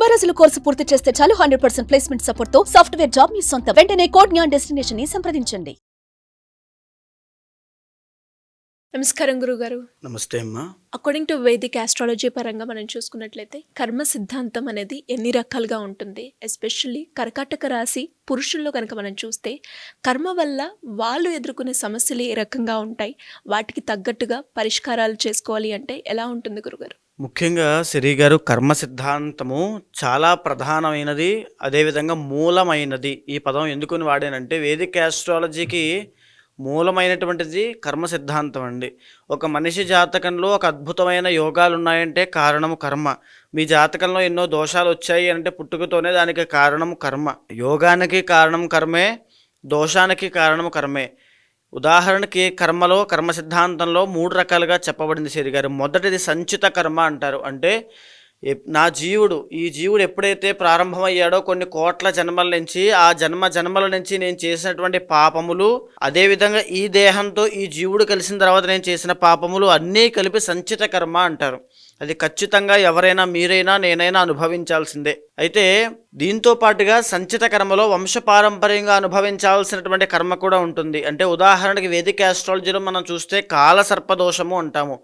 తొంభై రోజుల కోర్సు పూర్తి చేస్తే చాలు హండ్రెడ్ పర్సెంట్ ప్లేస్మెంట్ సపోర్ట్తో సాఫ్ట్వేర్ జాబ్ మీ సొంతం. వెంటనే కోడ్ జ్ఞాన్ డెస్టినేషన్ని సంప్రదించండి. నమస్కారం గురుగారు. నమస్తే అమ్మా. అకార్డింగ్ టు వేదిక్ ఆస్ట్రాలజీ పరంగా మనం చూసుకున్నట్లయితే కర్మ సిద్ధాంతం అనేది ఎన్ని రకాలుగా ఉంటుంది? ఎస్పెషల్లీ కర్కాటక రాశి పురుషుల్లో కనుక మనం చూస్తే కర్మ వల్ల వాళ్ళు ఎదుర్కొనే సమస్యలు ఏ రకంగా ఉంటాయి? వాటికి తగ్గట్టుగా పరిష్కారాలు చేసుకోవాలి అంటే ఎలా ఉంటుంది గురుగారు? ముఖ్యంగా సిరి గారు కర్మ సిద్ధాంతము చాలా ప్రధానమైనది అదేవిధంగా మూలమైనది. ఈ పదం ఎందుకుని వాడానంటే వేదిక ఆస్ట్రాలజీకి మూలమైనటువంటిది కర్మ సిద్ధాంతం అండి. ఒక మనిషి జాతకంలో ఒక అద్భుతమైన యోగాలు ఉన్నాయంటే కారణము కర్మ. మీ జాతకంలో ఎన్నో దోషాలు వచ్చాయి అంటే పుట్టుకతోనే దానికి కారణము కర్మ. యోగానికి కారణం కర్మే దోషానికి కారణము కర్మే. ఉదాహరణకి కర్మలో కర్మ సిద్ధాంతంలో మూడు రకాలుగా చెప్పబడింది సిరి గారు. మొదటిది సంచిత కర్మ అంటారు. అంటే నా జీవుడు ఈ జీవుడు ఎప్పుడైతే ప్రారంభమయ్యాడో కొన్ని కోట్ల జన్మల నుంచి ఆ జన్మ జన్మల నుంచి నేను చేసినటువంటి పాపములు అదేవిధంగా ఈ దేహంతో ఈ జీవుడు కలిసిన తర్వాత నేను చేసిన పాపములు అన్నీ కలిపి సంచిత కర్మ అంటారు. అది ఖచ్చితంగా ఎవరైనా మీరైనా నేనైనా అనుభవించాల్సిందే. అయితే దీంతో పాటుగా సంచిత కర్మలో వంశపారంపర్యంగా అనుభవించాల్సినటువంటి కర్మ కూడా ఉంటుంది. అంటే ఉదాహరణకి వేదిక ఆస్ట్రాలజీలో మనం చూస్తే కాల సర్పదోషము అంటాము.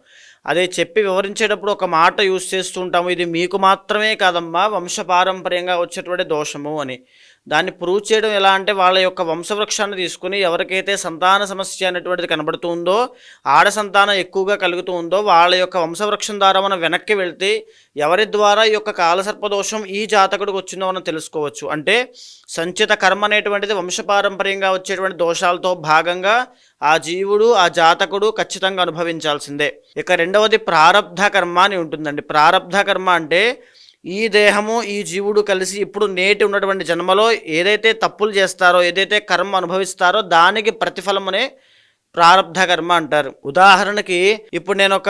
అదే చెప్పి వివరించేటప్పుడు ఒక మాట యూజ్ చేస్తూ ఉంటాము. ఇది మీకు మాత్రమే కాదమ్మా వంశపారంపర్యంగా వచ్చేటువంటి దోషము అని. దాన్ని ప్రూవ్ చేయడం ఎలా అంటే వాళ్ళ యొక్క వంశవృక్షాన్ని తీసుకుని ఎవరికైతే సంతాన సమస్య అనేటువంటిది కనబడుతుందో ఆడ సంతానం ఎక్కువగా కలుగుతూ ఉందో వాళ్ళ యొక్క వంశవృక్షం ద్వారా మనం వెనక్కి వెళ్తే ఎవరి ద్వారా ఈ యొక్క కాలసర్పదోషం ఈ జాతకుడికి వచ్చిందో మనం తెలుసుకోవచ్చు. అంటే సంచిత కర్మ అనేటువంటిది వంశపారంపర్యంగా వచ్చేటువంటి దోషాలతో భాగంగా ఆ జీవుడు ఆ జాతకుడు ఖచ్చితంగా అనుభవించాల్సిందే. ఇక రెండవది ప్రారబ్ధ కర్మ అని ఉంటుందండి. ప్రారబ్ధ కర్మ అంటే ఈ దేహము ఈ జీవుడు కలిసి ఇప్పుడు నేటి ఉన్నటువంటి జన్మలో ఏదైతే తప్పులు చేస్తారో ఏదైతే కర్మ అనుభవిస్తారో దానికి ప్రతిఫలమనే ప్రారబ్ధ కర్మ అంటారు. ఉదాహరణకి ఇప్పుడు నేను ఒక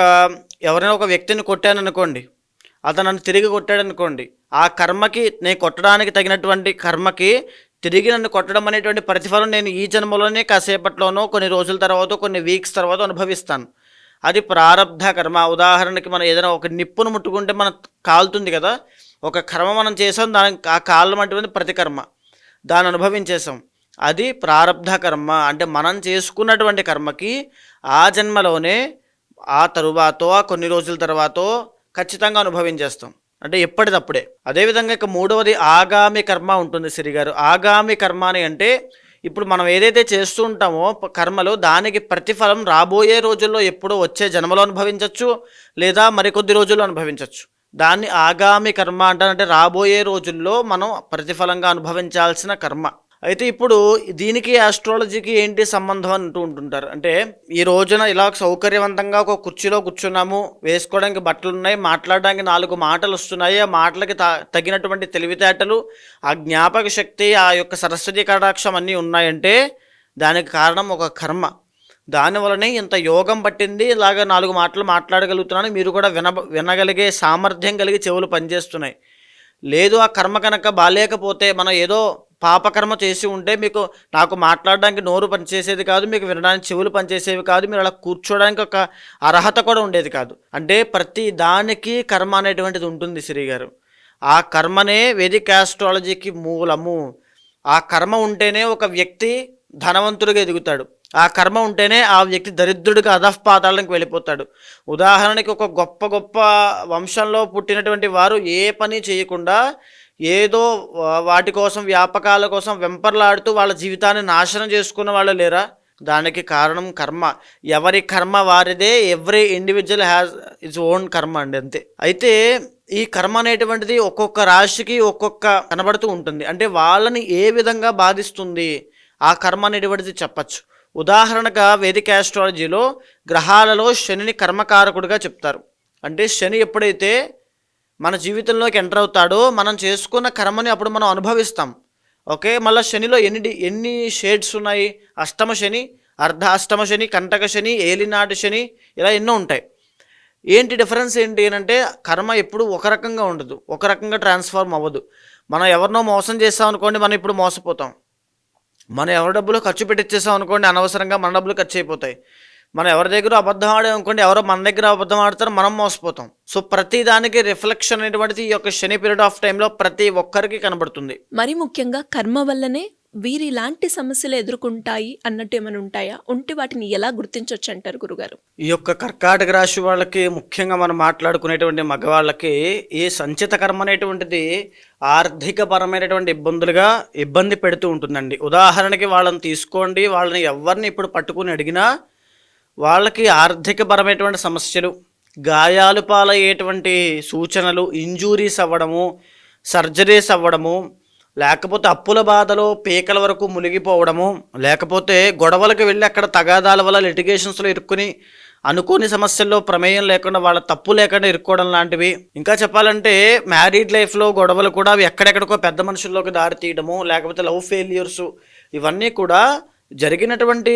ఎవరైనా ఒక వ్యక్తిని కొట్టాను అనుకోండి అతను నన్ను తిరిగి కొట్టాడు అనుకోండి ఆ కర్మకి నేను కొట్టడానికి తగినటువంటి కర్మకి తిరిగి నన్ను కొట్టడం అనేటువంటి ప్రతిఫలం నేను ఈ జన్మలోనే కాసేపట్లోనో కొన్ని రోజుల తర్వాత కొన్ని వీక్స్ తర్వాత అనుభవిస్తాను. అది ప్రారబ్ధ కర్మ. ఉదాహరణకి మనం ఏదైనా ఒక నిప్పును ముట్టుకుంటే మన కాలుతుంది కదా ఒక కర్మ మనం చేసాం దాని ఆ కాలం అటువంటి ప్రతికర్మ. దాన్ని అనుభవించేసాం అది ప్రారబ్ధ కర్మ. అంటే మనం చేసుకున్నటువంటి కర్మకి ఆ జన్మలోనే ఆ తరువాతో కొన్ని రోజుల తర్వాతో ఖచ్చితంగా అనుభవించేస్తాం. అంటే ఎప్పటిదప్పుడే. అదేవిధంగా ఇక మూడవది ఆగామి కర్మ ఉంటుంది సిరిగారు ఆగామి కర్మ అని అంటే ఇప్పుడు మనం ఏదైతే చేస్తూ ఉంటామో కర్మలు దానికి ప్రతిఫలం రాబోయే రోజుల్లో ఎప్పుడో వచ్చే జన్మలో అనుభవించవచ్చు లేదా మరికొద్ది రోజుల్లో అనుభవించవచ్చు దాన్ని ఆగామి కర్మ అంటారంటే రాబోయే రోజుల్లో మనం ప్రతిఫలంగా అనుభవించాల్సిన కర్మ. అయితే ఇప్పుడు దీనికి ఆస్ట్రాలజీకి ఏంటి సంబంధం అంటూ ఉంటుంటారు? అంటే ఈ రోజున ఇలా సౌకర్యవంతంగా ఒక కుర్చీలో కూర్చున్నాము వేసుకోవడానికి బట్టలు ఉన్నాయి మాట్లాడడానికి నాలుగు మాటలు వస్తున్నాయి ఆ మాటలకి త- తగినటువంటి తెలివితేటలు ఆ జ్ఞాపక శక్తి ఆ యొక్క సరస్వతి కటాక్షం అన్నీ ఉన్నాయంటే దానికి కారణం ఒక కర్మ. దానివలనే ఇంత యోగం పట్టింది ఇలాగ నాలుగు మాటలు మాట్లాడగలుగుతున్నాను మీరు కూడా విన వినగలిగే సామర్థ్యం కలిగి చెవులు పనిచేస్తున్నాయి. లేదు ఆ కర్మ కనుక బాలేకపోతే మనం ఏదో పాపకర్మ చేసి ఉంటే మీకు నాకు మాట్లాడడానికి నోరు పనిచేసేది కాదు మీకు వినడానికి చెవులు పనిచేసేవి కాదు మీరు అలా కూర్చోడానికి ఒక అర్హత కూడా ఉండేది కాదు. అంటే ప్రతి దానికి కర్మ అనేటువంటిది ఉంటుంది శ్రీగారు ఆ కర్మనే వేదిక ఆస్ట్రాలజీకి మూలము. ఆ కర్మ ఉంటేనే ఒక వ్యక్తి ధనవంతుడిగా ఎదుగుతాడు. ఆ కర్మ ఉంటేనే ఆ వ్యక్తి దరిద్రుడిగా అధఃపాతాలకు వెళ్ళిపోతాడు. ఉదాహరణకి ఒక గొప్ప గొప్ప వంశంలో పుట్టినటువంటి వారు ఏ పని చేయకుండా ఏదో వాటి కోసం వ్యాపకాల కోసం వెంపర్లాడుతూ వాళ్ళ జీవితాన్ని నాశనం చేసుకున్న వాళ్ళు లేరా? దానికి కారణం కర్మ. ఎవరి కర్మ వారిదే every individual has its own karma అండి అంతే. అయితే ఈ కర్మ అనేటువంటిది ఒక్కొక్క రాశికి ఒక్కొక్క కనబడుతూ ఉంటుంది. అంటే వాళ్ళని ఏ విధంగా బాధిస్తుంది? ఆ కర్మ అనేటువంటిది చెప్పచ్చు. ఉదాహరణగా వేదిక ఆస్ట్రాలజీలో గ్రహాలలో శనిని కర్మకారకుడిగా చెప్తారు. అంటే శని ఎప్పుడైతే మన జీవితంలోకి ఎంటర్ అవుతాడో మనం చేసుకున్న కర్మని అప్పుడు మనం అనుభవిస్తాం. ఓకే? మళ్ళీ శనిలో ఎన్ని ఎన్ని షేడ్స్ ఉన్నాయి? అష్టమ శని అర్ధ అష్టమ శని కంటక శని ఏలినాటి శని ఇలా ఎన్నో ఉంటాయి. ఏంటి డిఫరెన్స్ ఏంటి అంటే కర్మ ఎప్పుడు ఒక రకంగా ఉండదు. ఒక రకంగా ట్రాన్స్ఫార్మ్ అవ్వదు. మనం ఎవరినో మోసం చేస్తాం అనుకోండి మనం ఇప్పుడు మోసపోతాం. మనం ఎవరి డబ్బులు ఖర్చు పెట్టించేసాం అనుకోండి అనవసరంగా మన డబ్బులు ఖర్చు అయిపోతాయి. మనం ఎవరి దగ్గర అబద్ధం ఆడే అనుకోండి ఎవరో మన దగ్గర అబద్ధం ఆడతారు మనం మోసపోతాం. సో ప్రతి దానికి రిఫ్లెక్షన్ అనేటువంటిది ఈ యొక్క శని పీరియడ్ ఆఫ్ టైంలో ప్రతి ఒక్కరికి కనబడుతుంది. మరి ముఖ్యంగా కర్మ వల్లనే వీరు ఇలాంటి సమస్యలు ఎదుర్కొంటాయి అన్నట్టు ఏమైనా ఉంటాయా? ఉంటే వాటిని ఎలా గుర్తించవచ్చు అంటారు గురుగారు? ఈ యొక్క కర్కాటక రాశి వాళ్ళకి ముఖ్యంగా మనం మాట్లాడుకునేటువంటి మగవాళ్ళకి ఈ సంచిత కర్మ అనేటువంటిది ఆర్థిక పరమైనటువంటి ఇబ్బందులుగా ఇబ్బంది పెడుతూ ఉంటుందండి. ఉదాహరణకి వాళ్ళని తీసుకోండి వాళ్ళని ఎవరిని ఇప్పుడు పట్టుకుని అడిగినా వాళ్ళకి ఆర్థిక పరమైనటువంటి సమస్యలు గాయాలు పాలయ్యేటువంటి సూచనలు ఇంజూరీస్ అవ్వడము సర్జరీస్ అవ్వడము లేకపోతే అప్పుల బాధలో పీకల వరకు మునిగిపోవడము లేకపోతే గొడవలకు వెళ్ళి అక్కడ తగాదాల వల్ల లిటిగేషన్స్లో ఇరుక్కుని అనుకోని సమస్యల్లో ప్రమేయం లేకుండా వాళ్ళ తప్పు లేకుండా ఇరుక్కోవడం లాంటివి. ఇంకా చెప్పాలంటే మ్యారీడ్ లైఫ్లో గొడవలు కూడా అవి ఎక్కడెక్కడికో పెద్ద మనుషుల్లోకి దారి తీయడము లేకపోతే లవ్ ఫెయిల్యూర్స్ ఇవన్నీ కూడా జరిగినటువంటి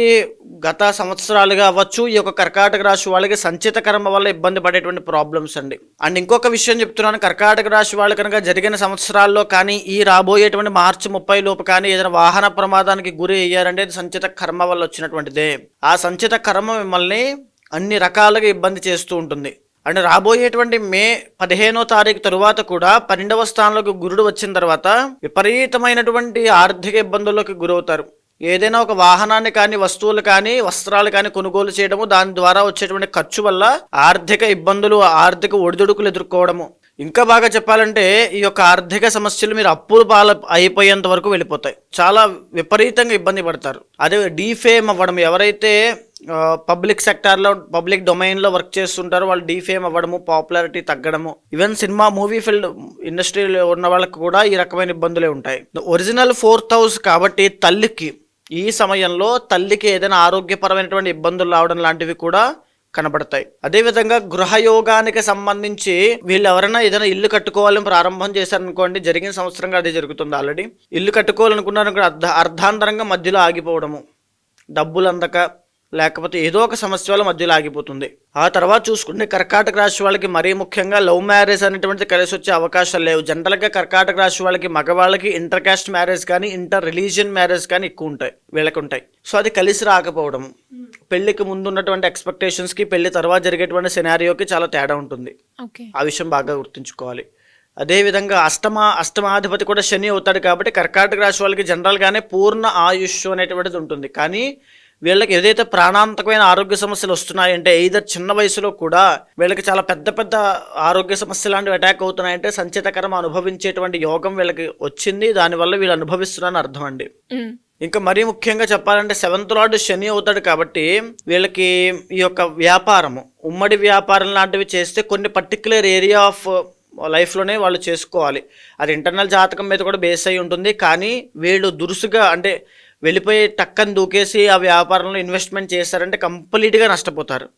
గత సంవత్సరాలుగా అవ్వచ్చు ఈ యొక్క కర్కాటక రాశి వాళ్ళకి సంచిత కర్మ వల్ల ఇబ్బంది పడేటువంటి ప్రాబ్లమ్స్ అండి. అండ్ ఇంకొక విషయం చెప్తున్నాను కర్కాటక రాశి వాళ్ళు కనుక జరిగిన సంవత్సరాల్లో కానీ ఈ రాబోయేటువంటి మార్చి ముప్పై లోపు కానీ ఏదైనా వాహన ప్రమాదానికి గురి అయ్యారంటే సంచిత కర్మ వల్ల వచ్చినటువంటిదే. ఆ సంచిత కర్మ మిమ్మల్ని అన్ని రకాలుగా ఇబ్బంది చేస్తూ ఉంటుంది. అండ్ రాబోయేటువంటి మే పదిహేనో తారీఖు తరువాత కూడా పన్నెండవ స్థానంలోకి గురుడు వచ్చిన తర్వాత విపరీతమైనటువంటి ఆర్థిక ఇబ్బందుల్లోకి గురవుతారు. ఏదైనా ఒక వాహనాన్ని కానీ వస్తువులు కానీ వస్త్రాలు కానీ కొనుగోలు చేయడము దాని ద్వారా వచ్చేటువంటి ఖర్చు వల్ల ఆర్థిక ఇబ్బందులు ఆర్థిక ఒడిదుడుకులు ఎదుర్కోవడము. ఇంకా బాగా చెప్పాలంటే ఈ యొక్క ఆర్థిక సమస్యలు మీరు అప్పులు పాల అయిపోయేంత వరకు వెళ్ళిపోతాయి. చాలా విపరీతంగా ఇబ్బంది పడతారు. అదే డీఫేమ్ అవ్వడం ఎవరైతే పబ్లిక్ సెక్టార్లో పబ్లిక్ డొమైన్లో వర్క్ చేస్తుంటారో వాళ్ళు డీఫేమ్ అవ్వడము పాపులారిటీ తగ్గడము. ఈవెన్ సినిమా మూవీ ఫీల్డ్ ఇండస్ట్రీలో ఉన్న వాళ్ళకి కూడా ఈ రకమైన ఇబ్బందులే ఉంటాయి. ఒరిజినల్ ఫోర్త్ హౌస్ కాబట్టి తల్లికి ఈ సమయంలో తల్లికి ఏదైనా ఆరోగ్యపరమైనటువంటి ఇబ్బందులు రావడం లాంటివి కూడా కనబడతాయి. అదేవిధంగా గృహయోగానికి సంబంధించి వీళ్ళు ఎవరైనా ఏదైనా ఇల్లు కట్టుకోవాలని ప్రారంభం చేశారనుకోండి జరిగిన సంవత్సరంగా అదే జరుగుతుంది ఆల్రెడీ. ఇల్లు కట్టుకోవాలనుకున్నారు అర్ధ అర్ధాంతరంగా మధ్యలో ఆగిపోవడము. డబ్బులు అందక లేకపోతే ఏదో ఒక సమస్య వల్ల మధ్యలో ఆగిపోతుంది. ఆ తర్వాత చూసుకుంటే కర్కాటక రాశి వాళ్ళకి మరీ ముఖ్యంగా లవ్ మ్యారేజ్ అనేటువంటిది కలిసి వచ్చే అవకాశాలు లేవు. జనరల్గా కర్కాటక రాశి వాళ్ళకి మగవాళ్ళకి ఇంటర్ కాస్ట్ మ్యారేజ్ కానీ ఇంటర్ రిలీజియన్ మ్యారేజ్ కానీ ఎక్కువ ఉంటాయి వీళ్ళకి ఉంటాయి సో అది కలిసి రాకపోవడం పెళ్ళికి ముందు ఉన్నటువంటి ఎక్స్పెక్టేషన్స్కి పెళ్ళి తర్వాత జరిగేటువంటి సినారియోకి చాలా తేడా ఉంటుంది. ఆ విషయం బాగా గుర్తుంచుకోవాలి. అదేవిధంగా అష్టమ అష్టమాధిపతి కూడా శని అవుతాడు కాబట్టి కర్కాటక రాశి వాళ్ళకి జనరల్గానే పూర్ణ ఆయుష్ అనేటువంటిది ఉంటుంది. కానీ వీళ్ళకి ఏదైతే ప్రాణాంతకమైన ఆరోగ్య సమస్యలు వస్తున్నాయంటే either చిన్న వయసులో కూడా వీళ్ళకి చాలా పెద్ద పెద్ద ఆరోగ్య సమస్యలు లాంటివి అటాక్ అవుతున్నాయంటే సంచితకరం అనుభవించేటువంటి యోగం వీళ్ళకి వచ్చింది. దానివల్ల వీళ్ళు అనుభవిస్తున్నారని అర్థం అండి. ఇంకా మరీ ముఖ్యంగా చెప్పాలంటే సెవెంత్ లార్డ్ శని అవుతాడు కాబట్టి వీళ్ళకి ఈ యొక్క వ్యాపారము ఉమ్మడి వ్యాపారం లాంటివి చేస్తే కొన్ని పర్టికులర్ ఏరియా ఆఫ్ లైఫ్లోనే వాళ్ళు చేసుకోవాలి. అది ఇంటర్నల్ జాతకం మీద కూడా బేస్ అయి ఉంటుంది. కానీ వీళ్ళు దురుసుగా అంటే వెళ్ళిపోయి టక్కని దూకేసి ఆ వ్యాపారంలో ఇన్వెస్ట్మెంట్ చేస్తారంటే కంప్లీట్గా నష్టపోతారు.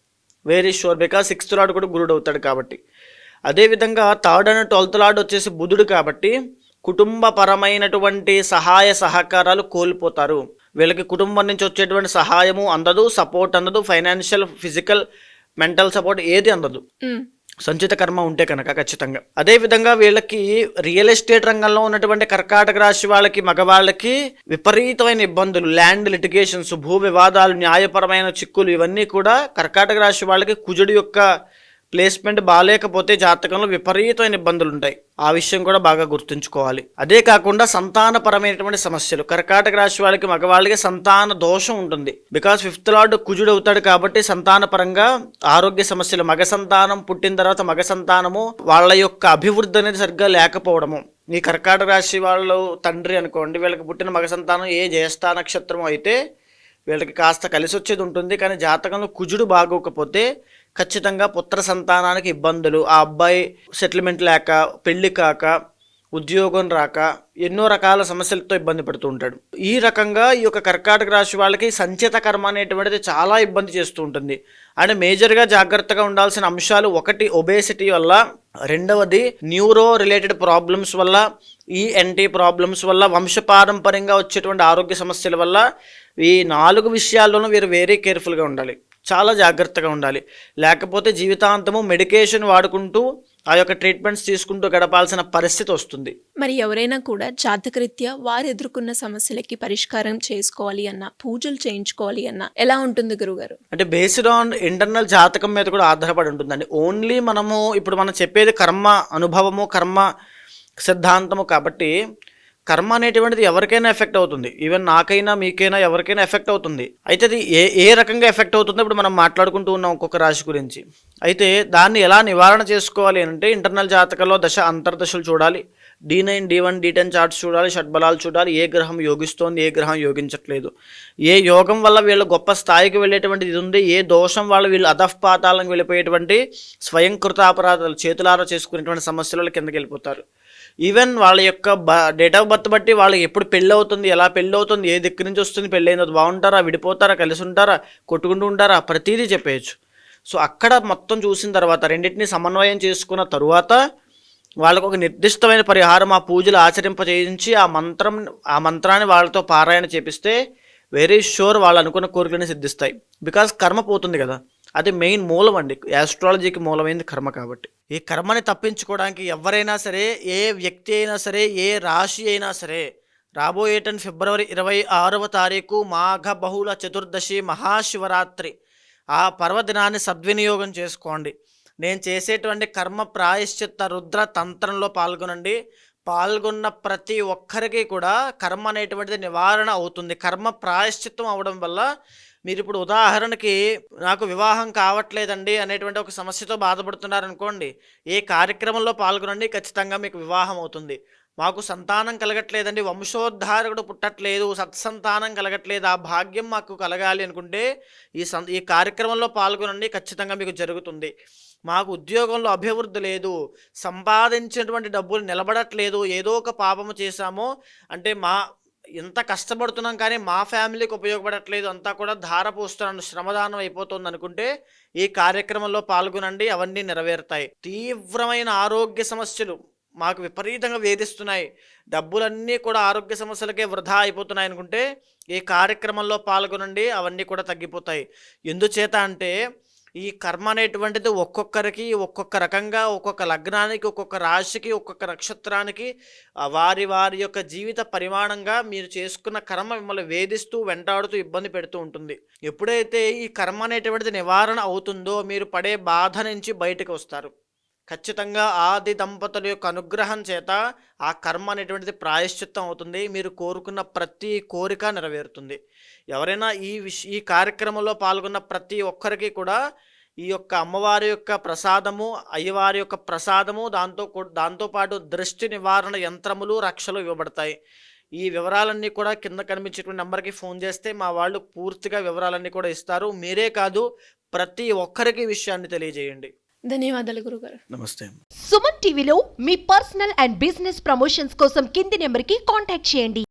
Very sure because sixth lord కూడా గురుడు అవుతాడు కాబట్టి. అదేవిధంగా థర్డ్ అండ్ ట్వెల్త్ లాడ్ వచ్చేసి బుధుడు కాబట్టి కుటుంబపరమైనటువంటి సహాయ సహకారాలు కోల్పోతారు. వీళ్ళకి కుటుంబం నుంచి వచ్చేటువంటి సహాయము అందదు సపోర్ట్ అందదు ఫైనాన్షియల్ ఫిజికల్ మెంటల్ సపోర్ట్ ఏది అందదు. సంచిత కర్మ ఉంటే కనుక ఖచ్చితంగా. అదే విధంగా వీళ్ళకి రియల్ ఎస్టేట్ రంగంలో ఉన్నటువంటి కర్కాటక రాశి వాళ్ళకి మగవాళ్ళకి విపరీతమైన ఇబ్బందులు ల్యాండ్ లిటిగేషన్స్ భూ వివాదాలు న్యాయపరమైన చిక్కులు ఇవన్నీ కూడా కర్కాటక రాశి వాళ్ళకి కుజుడి యొక్క ప్లేస్మెంట్ బాగాలేకపోతే జాతకంలో విపరీతమైన ఇబ్బందులు ఉంటాయి ఆ విషయం కూడా బాగా గుర్తుంచుకోవాలి. అదే కాకుండా సంతానపరమైనటువంటి సమస్యలు. కర్కాటక రాశి వాళ్ళకి మగవాళ్ళకి సంతాన దోషం ఉంటుంది. బికాస్ ఫిఫ్త్ లార్డ్ కుజుడు అవుతాడు కాబట్టి సంతానపరంగా ఆరోగ్య సమస్యలు మగ సంతానం పుట్టిన తర్వాత మగ సంతానము వాళ్ళ యొక్క అభివృద్ధి అనేది సరిగ్గా లేకపోవడము. ఈ కర్కాటక రాశి వాళ్ళు తండ్రి అనుకోండి వీళ్ళకి పుట్టిన మగ సంతానం ఏ జ్యేష్ఠ నక్షత్రం అయితే వీళ్ళకి కాస్త కలిసి వచ్చేది ఉంటుంది. కానీ జాతకంలో కుజుడు బాగోకపోతే ఖచ్చితంగా పుత్ర సంతానానికి ఇబ్బందులు ఆ అబ్బాయి సెటిల్మెంట్ లేక పెళ్ళి కాక ఉద్యోగం రాక ఎన్నో రకాల సమస్యలతో ఇబ్బంది పడుతూ ఉంటాడు. ఈ రకంగా ఈ యొక్క కర్కాటక రాశి వాళ్ళకి సంచిత కర్మ అనేటువంటిది చాలా ఇబ్బంది చేస్తూ ఉంటుంది. అంటే మేజర్గా జాగ్రత్తగా ఉండాల్సిన అంశాలు ఒకటి ఒబేసిటీ వల్ల. రెండవది న్యూరో రిలేటెడ్ ప్రాబ్లమ్స్ వల్ల ఈఎన్టీ ప్రాబ్లమ్స్ వల్ల వంశపారంపర్యంగా వచ్చేటువంటి ఆరోగ్య సమస్యల వల్ల. ఈ నాలుగు విషయాల్లోనూ వీరు వెరీ కేర్ఫుల్గా ఉండాలి. చాలా జాగ్రత్తగా ఉండాలి. లేకపోతే జీవితాంతము మెడికేషన్ వాడుకుంటూ ఆ యొక్క ట్రీట్మెంట్స్ తీసుకుంటూ గడపాల్సిన పరిస్థితి వస్తుంది. మరి ఎవరైనా కూడా జాతకరీత్యా వారు ఎదుర్కొన్న సమస్యలకి పరిష్కారం చేసుకోవాలి అన్న పూజలు చేయించుకోవాలి అన్న ఎలా ఉంటుంది గురుగారు? అంటే బేస్డ్ ఆన్ ఇంటర్నల్ జాతకం మీద కూడా ఆధారపడి ఉంటుందండి. ఓన్లీ మనము ఇప్పుడు మనం చెప్పేది కర్మ అనుభవము కర్మ సిద్ధాంతము కాబట్టి కర్మ అనేటువంటిది ఎవరికైనా ఎఫెక్ట్ అవుతుంది. ఈవెన్ నాకైనా మీకైనా ఎవరికైనా ఎఫెక్ట్ అవుతుంది. అయితే అది ఏ ఏ రకంగా ఎఫెక్ట్ అవుతుందో ఇప్పుడు మనం మాట్లాడుకుంటూ ఉన్నాం ఒక్కొక్క రాశి గురించి. అయితే దాన్ని ఎలా నివారణ చేసుకోవాలి అంటే ఇంటర్నల్ జాతకంలో దశ అంతర్దశలు చూడాలి. D nine D one D ten charts చూడాలి షడ్బలాలు చూడాలి ఏ గ్రహం యోగిస్తోంది ఏ గ్రహం యోగించట్లేదు. ఏ యోగం వల్ల వీళ్ళు గొప్ప స్థాయికి వెళ్ళేటువంటి ఇది ఉంది ఏ దోషం వల్ల వీళ్ళు అధఃపాతాలకు వెళ్ళిపోయేటువంటి స్వయంకృత అపరాధాలు చేతులారా చేసుకునేటువంటి సమస్యల కిందకి వెళ్ళిపోతారు. ఈవెన్ వాళ్ళ యొక్క బ డేట్ ఆఫ్ బర్త్ బట్టి వాళ్ళకి ఎప్పుడు పెళ్ళి అవుతుంది ఎలా పెళ్ళి అవుతుంది ఏ దిక్కు నుంచి వస్తుంది పెళ్ళి బాగుంటారా విడిపోతారా కలిసి ఉంటారా కొట్టుకుంటూ ఉంటారా ప్రతిదీ చెప్పేయచ్చు. సో అక్కడ మొత్తం చూసిన తర్వాత రెండింటిని సమన్వయం చేసుకున్న తరువాత వాళ్ళకు ఒక నిర్దిష్టమైన పరిహారం ఆ పూజలు ఆచరింపజేయించి ఆ మంత్రం ఆ మంత్రాన్ని వాళ్ళతో పారాయణ చేపిస్తే వెరీ షూర్ వాళ్ళు అనుకున్న కోరికలను సిద్ధిస్తాయి. బికాస్ కర్మ పోతుంది కదా. అది మెయిన్ మూలం అండి. యాస్ట్రాలజీకి మూలమైంది కర్మ కాబట్టి. ఈ కర్మని తప్పించుకోవడానికి ఎవరైనా సరే ఏ వ్యక్తి అయినా సరే ఏ రాశి అయినా సరే రాబోయేటన్ ఫిబ్రవరి ఇరవై ఆరవ తారీఖు మాఘ బహుళ చతుర్దశి మహాశివరాత్రి ఆ పర్వదినాన్ని సద్వినియోగం చేసుకోండి. నేను చేసేటువంటి కర్మ ప్రాయశ్చిత్త రుద్ర తంత్రంలో పాల్గొనండి. పాల్గొన్న ప్రతి ఒక్కరికి కూడా కర్మ అనేటువంటిది నివారణ అవుతుంది. కర్మ ప్రాయశ్చిత్తం అవడం వల్ల మీరు ఇప్పుడు ఉదాహరణకి నాకు వివాహం కావట్లేదండి అనేటువంటి ఒక సమస్యతో బాధపడుతున్నారనుకోండి ఏ కార్యక్రమంలో పాల్గొనండి ఖచ్చితంగా మీకు వివాహం అవుతుంది. మాకు సంతానం కలగట్లేదండి వంశోద్ధారకుడు పుట్టట్లేదు సత్సంతానం కలగట్లేదు ఆ భాగ్యం మాకు కలగాలి అనుకుంటే ఈ సం ఈ కార్యక్రమంలో పాల్గొనండి ఖచ్చితంగా మీకు జరుగుతుంది. మాకు ఉద్యోగంలో అభివృద్ధి లేదు సంపాదించినటువంటి డబ్బులు నిలబడట్లేదు ఏదో ఒక పాపము చేశామో. అంటే మా ఎంత కష్టపడుతున్నాం కానీ మా ఫ్యామిలీకి ఉపయోగపడట్లేదు అంతా కూడా ధార పోస్తున్నాను శ్రమదానం అయిపోతుంది అనుకుంటే ఈ కార్యక్రమంలో పాల్గొనండి అవన్నీ నెరవేరుతాయి. తీవ్రమైన ఆరోగ్య సమస్యలు మాకు విపరీతంగా వేధిస్తున్నాయి. డబ్బులన్నీ కూడా ఆరోగ్య సమస్యలకే వృధా అయిపోతున్నాయి అనుకుంటే ఈ కార్యక్రమంలో పాల్గొనండి అవన్నీ కూడా తగ్గిపోతాయి. ఎందుచేత అంటే ఈ కర్మ అనేటువంటిది ఒక్కొక్కరికి ఒక్కొక్క రకంగా ఒక్కొక్క లగ్నానికి ఒక్కొక్క రాశికి ఒక్కొక్క నక్షత్రానికి వారి వారి యొక్క జీవిత పరిమాణంగా మీరు చేసుకున్న కర్మ మిమ్మల్ని వేధిస్తూ వెంటాడుతూ ఇబ్బంది పెడుతూ ఉంటుంది. ఎప్పుడైతే ఈ కర్మ అనేటువంటిది నివారణ అవుతుందో మీరు పడే బాధ నుంచి బయటకు వస్తారు. ఖచ్చితంగా ఆది దంపతుల యొక్క అనుగ్రహం చేత ఆ కర్మ అనేటువంటిది ప్రాయశ్చిత్తం అవుతుంది. మీరు కోరుకున్న ప్రతి కోరిక నెరవేరుతుంది. ఎవరైనా ఈ విష ఈ కార్యక్రమంలో పాల్గొన్న ప్రతి ఒక్కరికి కూడా ఈ యొక్క అమ్మవారి యొక్క ప్రసాదము అయ్యవారి యొక్క ప్రసాదము దాంతో దాంతోపాటు దృష్టి నివారణ యంత్రములు రక్షలు ఇవ్వబడతాయి. ఈ వివరాలన్నీ కూడా కింద కనిపించేటువంటి నెంబర్కి ఫోన్ చేస్తే మా వాళ్ళు పూర్తిగా వివరాలన్నీ కూడా ఇస్తారు. మీరే కాదు ప్రతి ఒక్కరికి విషయాన్ని తెలియజేయండి. ధన్యవాదాలు గురుగారు. నమస్తే సుమన్ టీవీలో మీ పర్సనల్ అండ్ బిజినెస్ ప్రమోషన్స్ కోసం కింది నెంబర్కి కాంటాక్ట్ చేయండి.